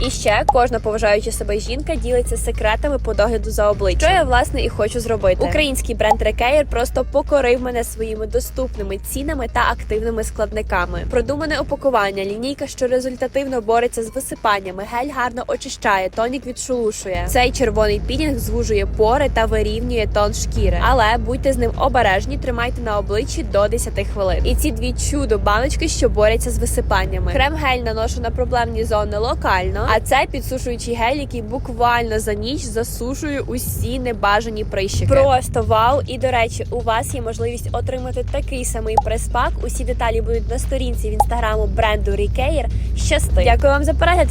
І ще кожна поважаюча себе жінка ділиться секретами по догляду за обличчям. Що я власне і хочу зробити. Український бренд Рекеєр просто покорив мене своїми доступними цінами та активними складниками. Продумане упакування, лінійка, що результативно бореться з висипаннями, гель гарно очищає, тонік відшелушує. Цей червоний пілінг звужує пори та вирівнює тон шкіри. Але будьте з ним обережні, тримайте на обличчі до 10 хвилин. І ці дві чудо баночки, що борються з висипаннями. Крем гель наношу на проблемні зони локально, а це підсушуючий гель, який буквально за ніч засушує усі небажані прищики. Просто вау! І до речі, у вас є можливість отримати такий самий прес-пак. Усі деталі будуть на сторінці в інстаграму бренду Рікеєр. Щасти! Дякую вам за перегляд.